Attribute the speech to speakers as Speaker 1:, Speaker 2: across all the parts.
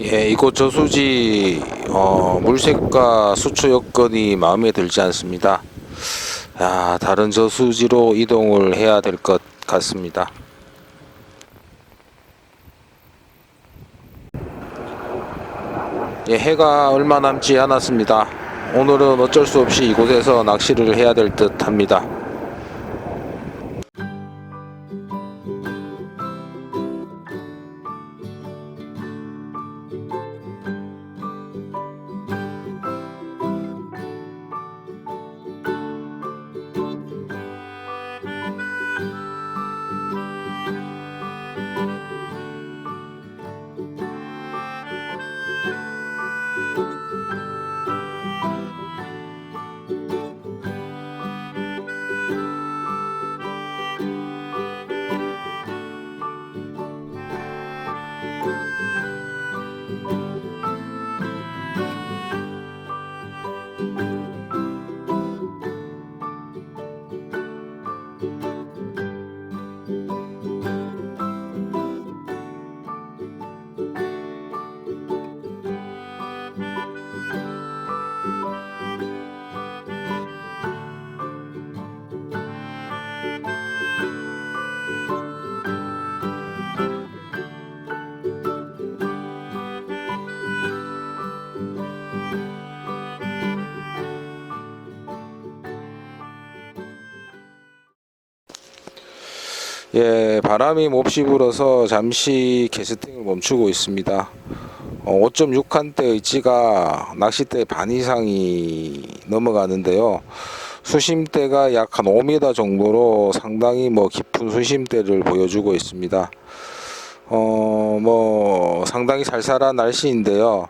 Speaker 1: 예, 이곳 저수지 어, 물색과 수초 여건이 마음에 들지 않습니다. 야, 다른 저수지로 이동을 해야 될 것 같습니다. 예, 해가 얼마 남지 않았습니다. 오늘은 어쩔 수 없이 이곳에서 낚시를 해야 될 듯 합니다. 예, 바람이 몹시 불어서 잠시 캐스팅을 멈추고 있습니다. 어, 5.6칸대 의지가 낚싯대 반 이상이 넘어가는데요. 수심대가 약 한 5m 정도로 상당히 뭐 깊은 수심대를 보여주고 있습니다. 어, 뭐 상당히 살살한 날씨인데요.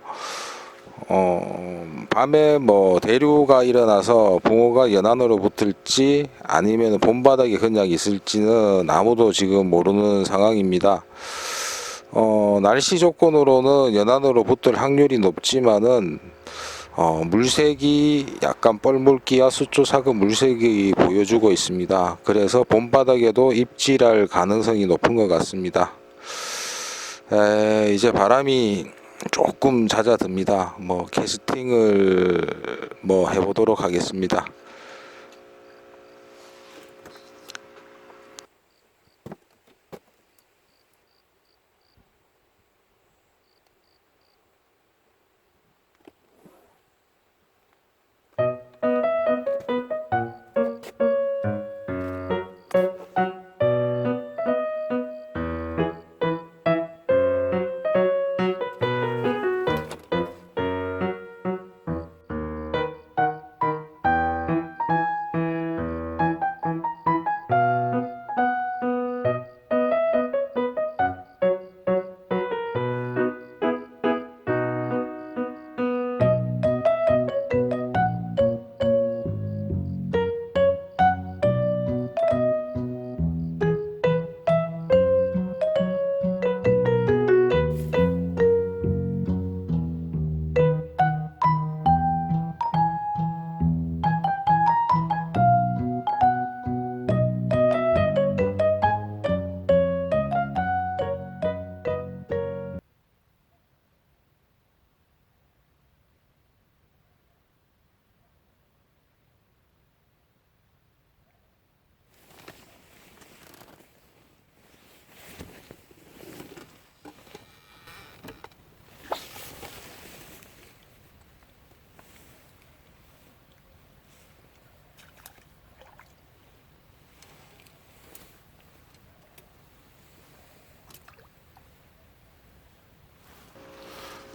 Speaker 1: 어, 밤에 뭐 대류가 일어나서 붕어가 연안으로 붙을지 아니면 봄바닥에 그냥 있을지는 아무도 지금 모르는 상황입니다. 어, 날씨 조건으로는 연안으로 붙을 확률이 높지만은 어, 물색이 약간 뻘물기와 수초 사급 물색이 보여주고 있습니다. 그래서 봄바닥에도 입질할 가능성이 높은 것 같습니다. 에, 이제 바람이 조금 잦아듭니다. 뭐 캐스팅을 뭐 해보도록 하겠습니다.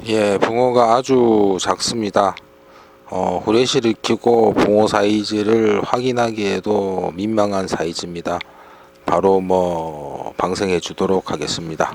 Speaker 1: 예, 붕어가 아주 작습니다. 어, 후레쉬를 켜고 붕어 사이즈를 확인하기에도 민망한 사이즈입니다. 바로 뭐 방생해 주도록 하겠습니다.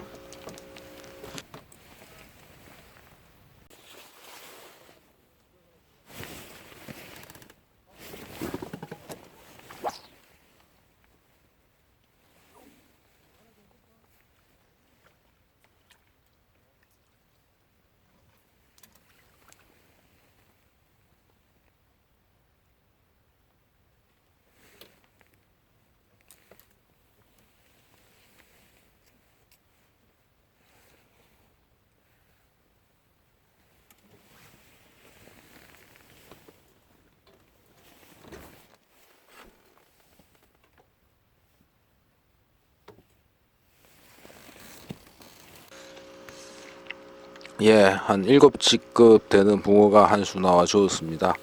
Speaker 1: 예, 한 7지급 되는 붕어가 한 수 나와 주었습니다.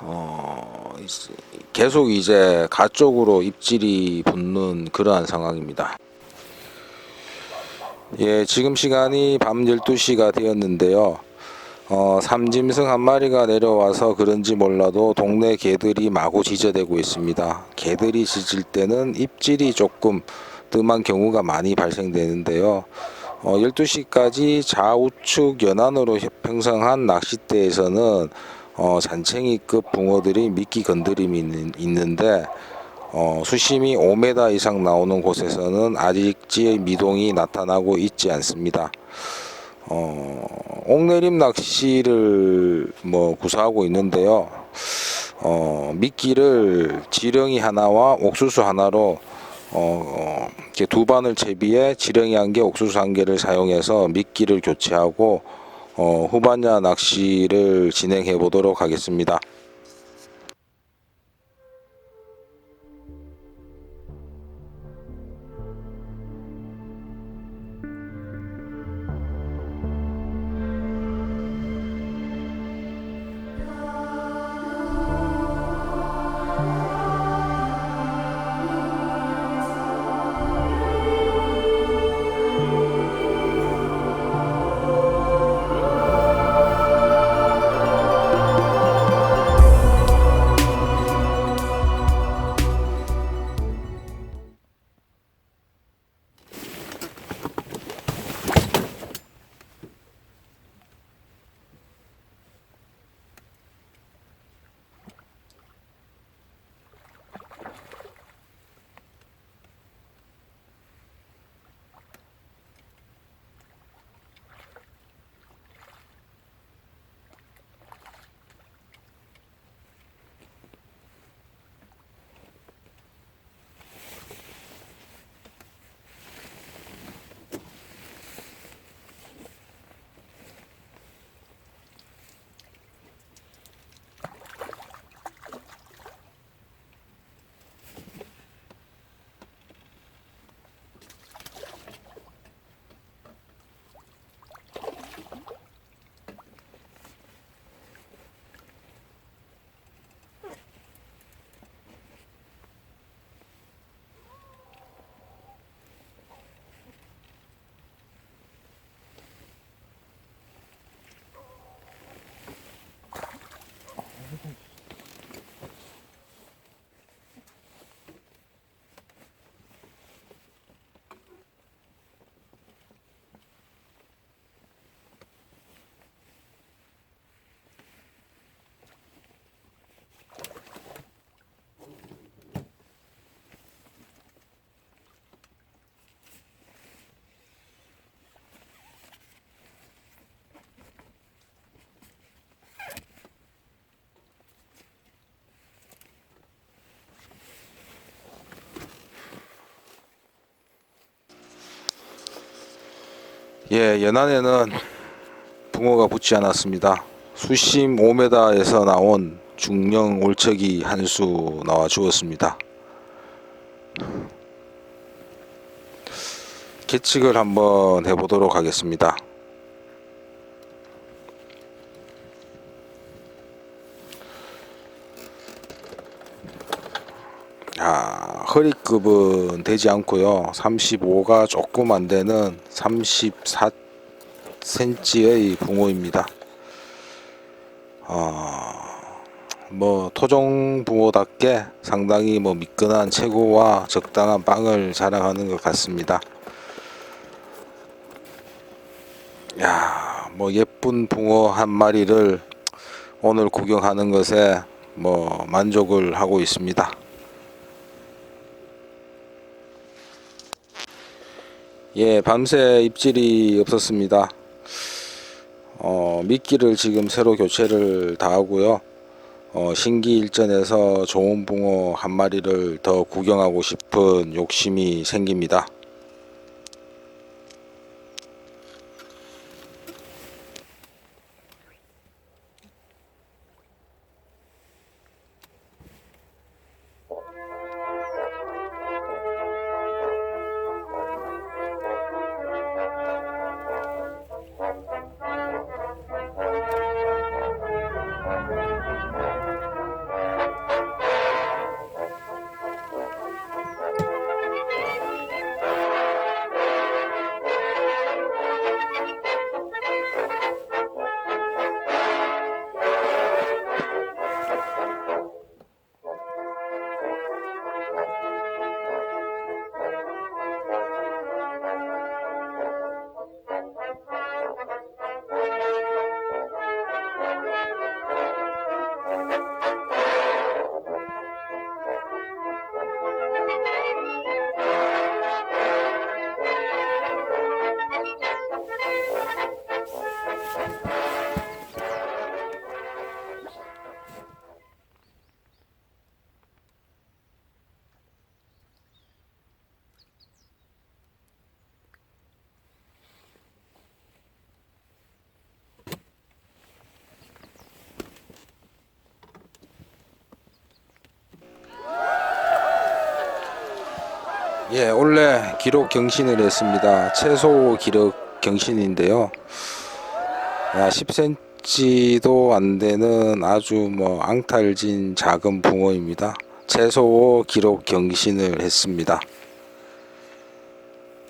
Speaker 1: 어, 계속 이제 가 쪽으로 입질이 붙는 그러한 상황입니다. 예, 지금 시간이 밤 12시가 되었는데요. 어, 삼짐승 한 마리가 내려와서 그런지 몰라도 동네 개들이 마구 짖어대고 있습니다. 개들이 짖을 때는 입질이 조금 뜸한 경우가 많이 발생되는데요. 어, 12시까지 좌우측 연안으로 형성한 낚싯대에서는 어, 잔챙이급 붕어들이 미끼 건드림이 있는, 있는데 어, 수심이 5m 이상 나오는 곳에서는 아직지의 미동이 나타나고 있지 않습니다. 어, 옥내림 낚시를 뭐 구사하고 있는데요. 어, 미끼를 지렁이 하나와 옥수수 하나로 어, 이렇게 두 반을 채비해 지렁이 한 개, 옥수수 한 개를 사용해서 미끼를 교체하고 어, 후반야 낚시를 진행해 보도록 하겠습니다. 예, 연안에는 붕어가 붙지 않았습니다. 수심 5m에서 나온 중령 올척이 한 수 나와 주었습니다. 계측을 한번 해보도록 하겠습니다. 아, 허리급은 되지 않고요. 35가 조금 안 되는 34cm의 붕어입니다. 어, 뭐 토종 붕어답게 상당히 뭐 미끈한 체구와 적당한 빵을 자랑하는 것 같습니다. 야, 뭐 예쁜 붕어 한 마리를 오늘 구경하는 것에 뭐 만족을 하고 있습니다. 예, 밤새 입질이 없었습니다. 어, 미끼를 지금 새로 교체를 다 하고요. 어, 신기 일전에서 좋은 붕어 한 마리를 더 구경하고 싶은 욕심이 생깁니다. 예, 원래 기록 경신을 했습니다. 최소 기록 경신인데요. 야, 10cm도 안 되는 아주 뭐 앙탈진 작은 붕어입니다. 최소 기록 경신을 했습니다.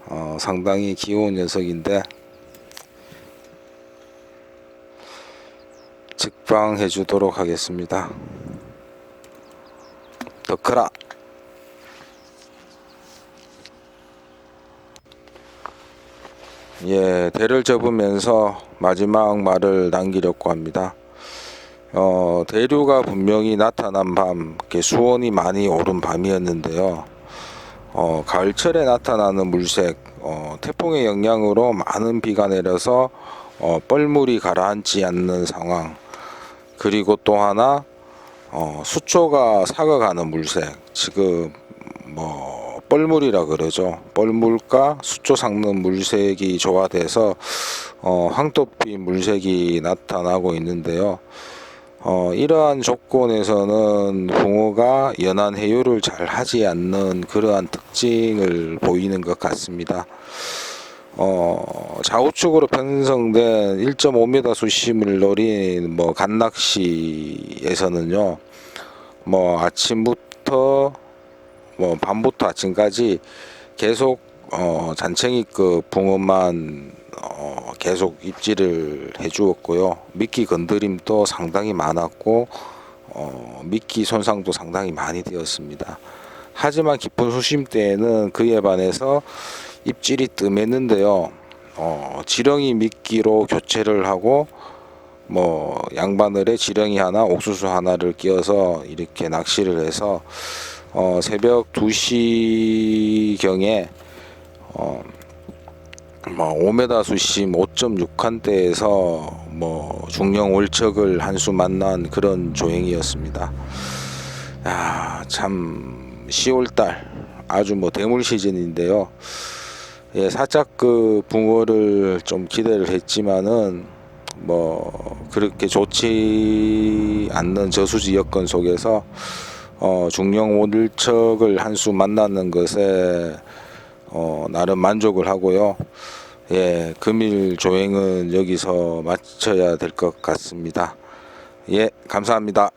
Speaker 1: 어, 상당히 귀여운 녀석인데 직방해 주도록 하겠습니다. 더 크라. 예, 대를 접으면서 마지막 말을 남기려고 합니다. 어, 대류가 분명히 나타난 밤, 수온이 많이 오른 밤이었는데요. 어, 가을철에 나타나는 물색, 어, 태풍의 영향으로 많은 비가 내려서 어, 뻘물이 가라앉지 않는 상황. 그리고 또 하나 어, 수초가 삭아가는 물색. 지금 뭐 뻘물이라 그러죠. 뻘물과 수초 삭는 물색이 조화돼서 어, 황토빛 물색이 나타나고 있는데요. 어, 이러한 조건에서는 붕어가 연안 해유를 잘 하지 않는 그러한 특징을 보이는 것 같습니다. 어, 좌우측으로 편성된 1.5m 수심을 노린 뭐 간낚시에서는요, 뭐 아침부터 뭐 밤부터 아침까지 계속 어, 잔챙이급 붕어만 어, 계속 입질을 해주었고요. 미끼 건드림도 상당히 많았고 어, 미끼 손상도 상당히 많이 되었습니다. 하지만 깊은 수심대에는 그에 반해서 입질이 뜸했는데요. 어, 지렁이 미끼로 교체를 하고 뭐 양바늘에 지렁이 하나, 옥수수 하나를 끼워서 이렇게 낚시를 해서 어, 새벽 2시 경에 어, 뭐 5m 수심 5.6칸대에서 뭐 중형 월척을 한 수 만난 그런 조행이었습니다. 야, 참 10월달 아주 뭐 대물 시즌인데요. 예, 살짝 그 붕어를 좀 기대를 했지만은 뭐 그렇게 좋지 않는 저수지 여건 속에서 어, 중형 월척을 한 수 만나는 것에 어, 나름 만족을 하고요. 예, 금일 조행은 여기서 마쳐야 될 것 같습니다. 예, 감사합니다.